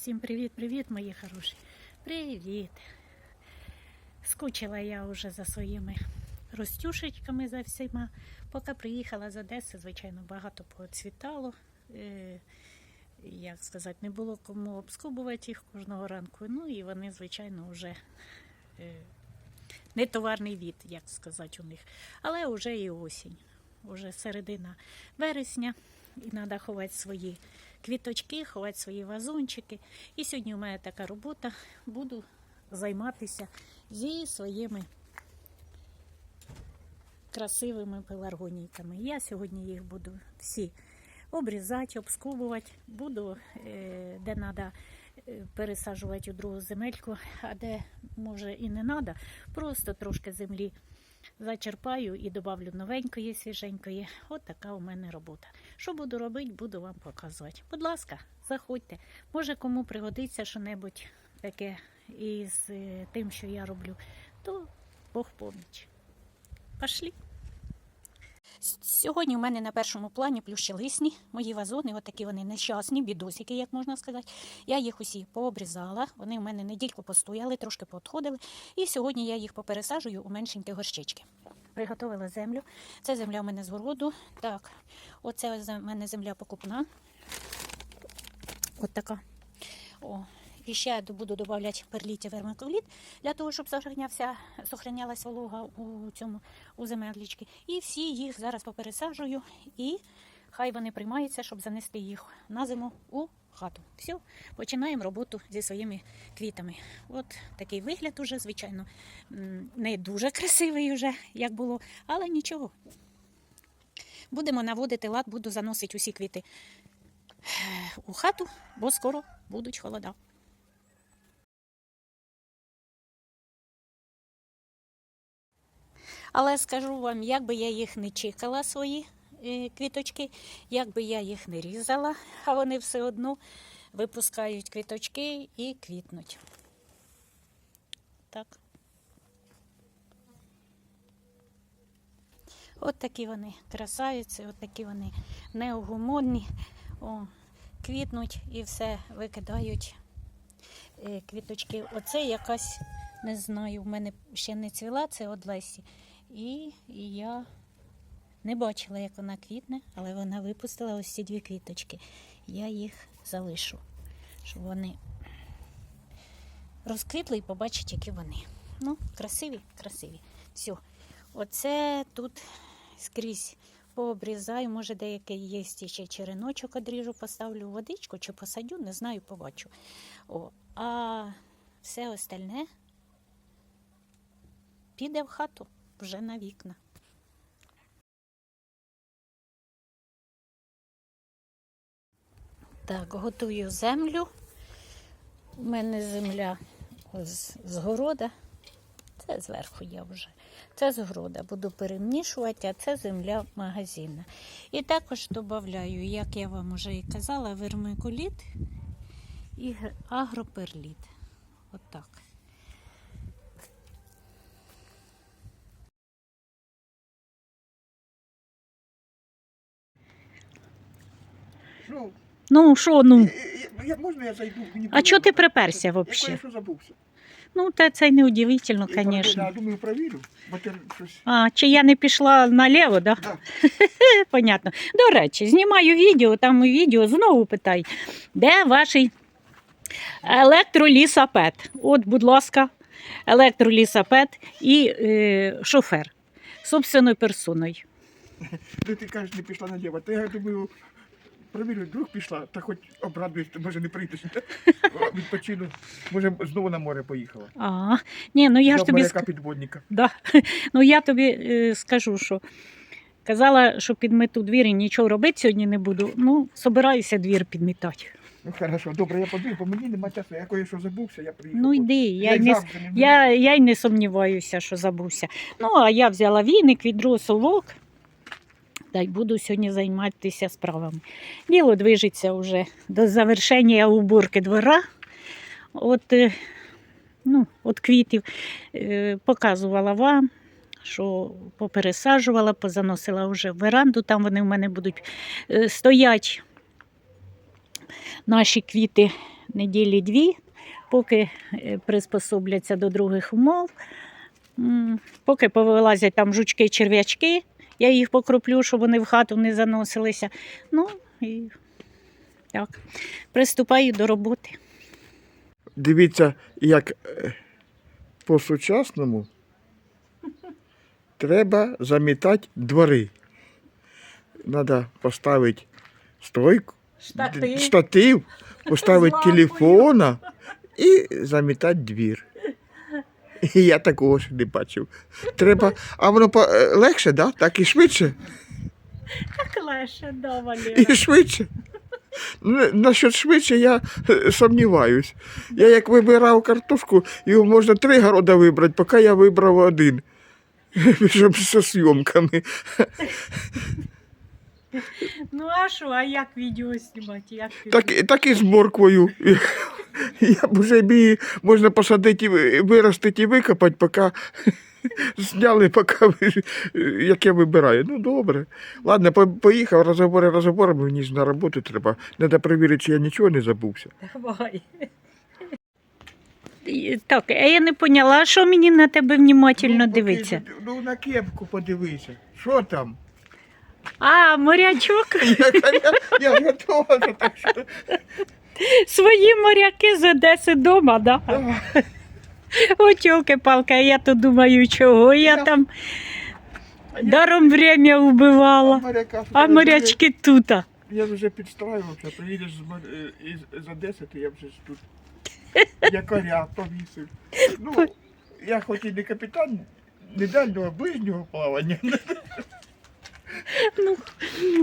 Всім привіт-привіт, мої хороші. Привіт. Скучила я вже за своїми розтюшечками за всіма. Поки приїхала з Одеси, звичайно, багато поцвітало. Е, як сказати, не було кому обскубувати їх кожного ранку. Ну і вони, звичайно, вже не товарний від, як сказати, у них. Але вже і осінь. Уже середина вересня, і треба ховати свої квіточки, ховати свої вазончики. І сьогодні у мене така робота. Буду займатися зі своїми красивими пеларгонійками. Я сьогодні їх буду всі обрізати, обскубувати. Буду, е, де треба пересаджувати у другу земельку, а де може і не треба, просто трошки землі зачерпаю і добавлю новенької, свіженької. От така у мене робота. Що буду робити, буду вам показувати. Будь ласка, заходьте. Може, кому пригодиться що-небудь таке із е, тим, що я роблю, то Бог поміч. Пошли. Сьогодні у мене на першому плані плющелисні мої вазони, от такі вони нещасні, бідосики, як можна сказати. Я їх усі пообрізала. Вони у мене недільку постояли, трошки поотходили. І сьогодні я їх попересаджую у меншенькі горщички. Приготувала землю. Це земля у мене з городу. Так, оце у мене земля покупна. От така. О. І ще буду додавати перліт і вермикуліт для того, щоб сохранявся, сохранялась волога у цьому у земельнички. І всі їх зараз попересаджую і хай вони приймаються, щоб занести їх на зиму у хату. Все, починаємо роботу зі своїми квітами. От такий вигляд уже, звичайно, не дуже красивий вже, як було, але нічого. Будемо наводити лад, буду заносити усі квіти е, у хату, бо скоро будуть холода. Але скажу вам, як би я їх не чекала, свої е, квіточки, як би я їх не різала, а вони все одно випускають квіточки і квітнуть. Так. От такі вони красавиці, от такі вони неогомонні. О, квітнуть і все викидають е, квіточки. Оце якась, не знаю, в мене ще не цвіла, це од Лесі. І, я не бачила, як вона квітне, але вона випустила ось ці дві квіточки. Я їх залишу, щоб вони розквітли і побачать, які вони. Ну, красиві, красиві. Все. Оце тут скрізь пообрізаю, може деякий є ще череночок одріжу, поставлю водичку чи посадю, не знаю, побачу. О, а все остальне піде в хату вже на вікна. Так, готую землю. У мене земля з, з города. Це зверху я вже. Це з города. Буду перемішувати, а це земля магазина. І також додаю, як я вам вже і казала, вермикуліт і агроперліт. Отак. Що? Ну, що, ну? Е, Я, можна я зайду? Мені А чого ти приперся Я взагалі? кое-що забувся. Ну, та це не удивительно, Я звісно. Я думаю, провірю, бо ти щось... А, чи я не пішла наліво, да? Да. Понятно. До речі, знімаю відео, там у відео знову питай, де ваш електролісапед? От, будь ласка, електролісапед і е, шофер собственною персоною. Ти кажеш, не пішла наліво. Та я думаю, провірю, вдруг пішла, та хоч обрадуюсь, може не прийдеш. Відпочину. Може, знову на море поїхала. А, ні, ну я ж тобі моряка ск- підводника. Да. Ну я тобі е, скажу, що казала, що підмету двір і нічого робити сьогодні не буду. Ну, собираюся двір підмітати. Ну, хорошо, добре, я побіг, бо мені нема часу. Я кое-що забувся, я приїхав. Ну йди, я, й й не, с- я, я й не сумніваюся, що забувся. Ну, а я взяла віник, відро, совок. Та й буду сьогодні займатися справами. Діло движеться вже до завершення уборки двора. От, е, ну, от квітів е, показувала вам, що попересаджувала, позаносила вже в веранду, там вони в мене будуть е, стоять наші квіти неділі дві, поки приспособляться до других умов. Поки повилазять там жучки, черв'ячки, я їх покроплю, щоб вони в хату не заносилися. Ну і так, приступаю до роботи. Дивіться, як е, по-сучасному треба замітати двори. Треба поставити стойку, д- штатив, поставити телефона і замітати двір. Я такого ще не бачив. Треба, а воно по- е, легше, да? так і швидше. Так легше, да, Валера. І швидше. Ну, Насчет швидше я е, сумніваюсь. Я як вибирав картошку, його можна три города вибрати, поки я вибрав один. Щоб зі зйомками. Ну а що, а як відео знімати? Як Так, так і з морквою. Я б вже б її можна посадити, і виростити і викопати, поки зняли, поки ви- як я вибираю. Ну добре. Ладно, по- поїхав, розговори розговорами, мені ж на роботу треба. Треба перевірити, чи я нічого не забувся. Давай. Так, а я не поняла, що мені на тебе внимательно Ну, дивиться. Ну, на кепку подивися. Що там? А, морячок. Я, готова. Свої моряки з Одеси дома, да? О, тьолки-палки, а я то думаю, чого я там даром время убивала. А морячки тут. Я вже підстраювався, приїдеш з, Мор- е, з Одеси, то я вже тут якоря повісив. Ну, я хоч і не капітан, не дальнього, а ближнього плавання.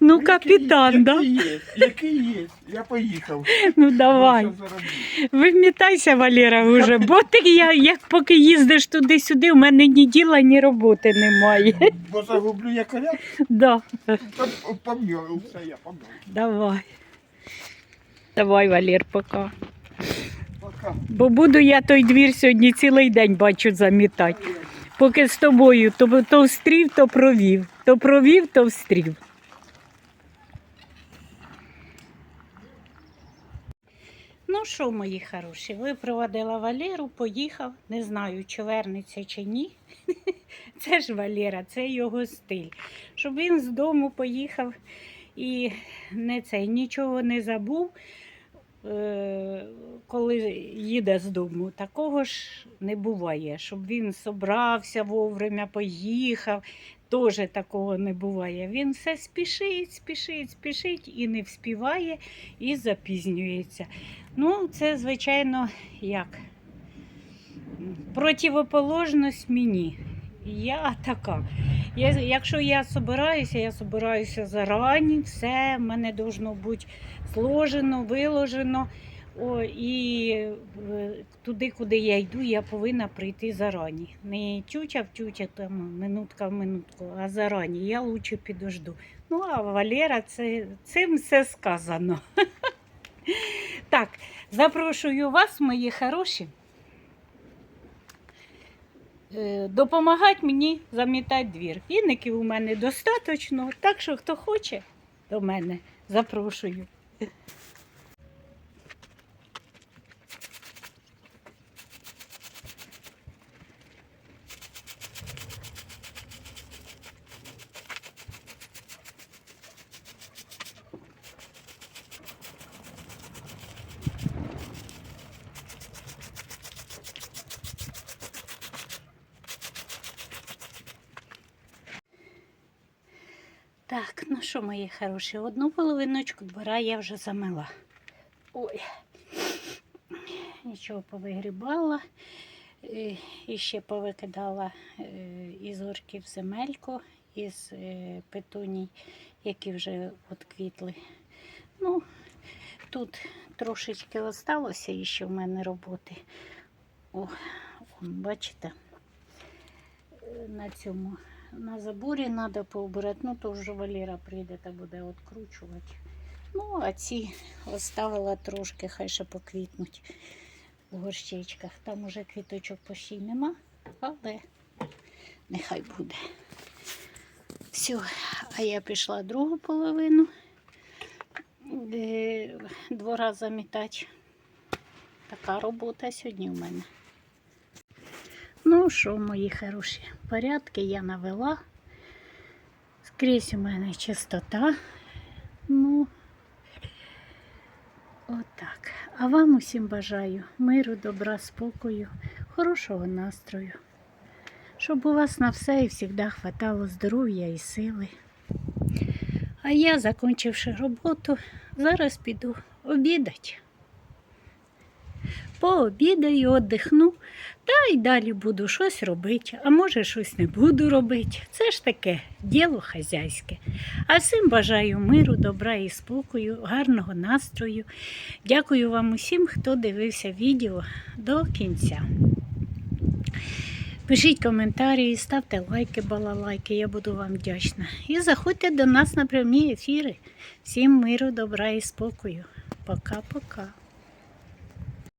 Ну, Який- капітан, да? Який є, який є. Я поїхав. Ну давай. Ну, що. Вимітайся, Валера, уже, бо ти я, як поки їздиш туди-сюди, у мене ні діла, ні роботи немає. Бо загублю якоря, Да. то я, пом'явився. Давай. Давай, Валер, пока. Пока. Бо буду я той двір сьогодні цілий день бачу замітати. Поки з тобою то, то встрів, то провів. То провів, то встрів. Ну що, мої хороші, випровадила Валеру, поїхав. Не знаю, чи вернеться чи ні. Це ж Валера, це його стиль. Щоб він з дому поїхав і не цей, нічого не забув, е, коли їде з дому. Такого ж не буває, щоб він собрався вовремя, поїхав. Теж такого не буває. Він все спішить, спішить, спішить і не вспіває, і запізнюється. Ну, це, звичайно, як противоположність мені. Я така. Я, якщо я собираюся, я собираюся зарані, все в мене должно бути зложено, виложено. О, і е, туди, куди я йду, я повинна прийти зарані. Не тютя в тютя, там, минутка в минутку, а зарані. Я лучше підожду. Ну, а Валера, це, цим все сказано. Так, запрошую вас, мої хороші. е, Допомагати мені замітати двір. Віників у мене достатньо, так що хто хоче до мене, запрошую. Так, ну що, мої хороші, одну половиночку двора я вже замила. Ой, нічого повигрібала. Е, І ще повикидала е, із горків земельку, із е, петуній, які вже отквітли. Ну, тут трошечки осталося ще в мене роботи. О, бачите, на цьому на заборі треба поубирати, ну то вже Валера прийде та буде відкручувати. Ну, а ці оставила трошки, хай ще поквітнуть в горщичках. Там уже квіточок почти нема, але нехай буде. Все, а я пішла другу половину двора замітати. Така робота сьогодні в мене. Ну що, мої хороші, порядки я навела. Скрізь у мене чистота. Ну, отак. А вам усім бажаю миру, добра, спокою, хорошого настрою. Щоб у вас на все і завжди хватало здоров'я і сили. А я, закінчивши роботу, зараз піду обідати. Пообідаю, віддихну, та й далі буду щось робити, а може щось не буду робити. Це ж таке діло хазяйське. А всім бажаю миру, добра і спокою, гарного настрою. Дякую вам усім, хто дивився відео до кінця. Пишіть коментарі, ставте лайки, балалайки, я буду вам вдячна. І заходьте до нас на прямі ефіри. Всім миру, добра і спокою. Пока-пока.